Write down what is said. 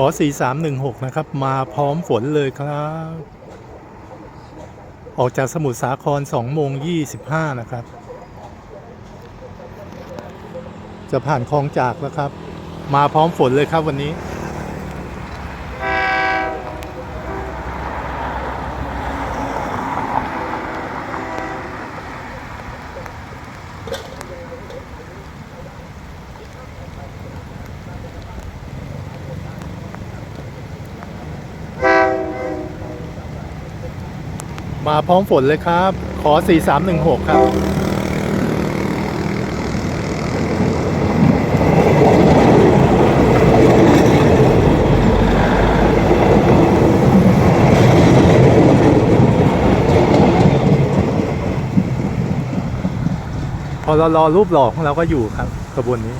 อ 4316 นะครับ มาพร้อมฝนเลยครับ ออกจากสมุทรสาคร2โมง25 นะครับ จะผ่านคลองจากแล้วครับ มาพร้อมฝนเลยครับวันนี้ มาพร้อมฝนเลยครับ ขอ 4316 ครับ พอเรารอรูปหล่อของเราก็อยู่ครับขบวนนี้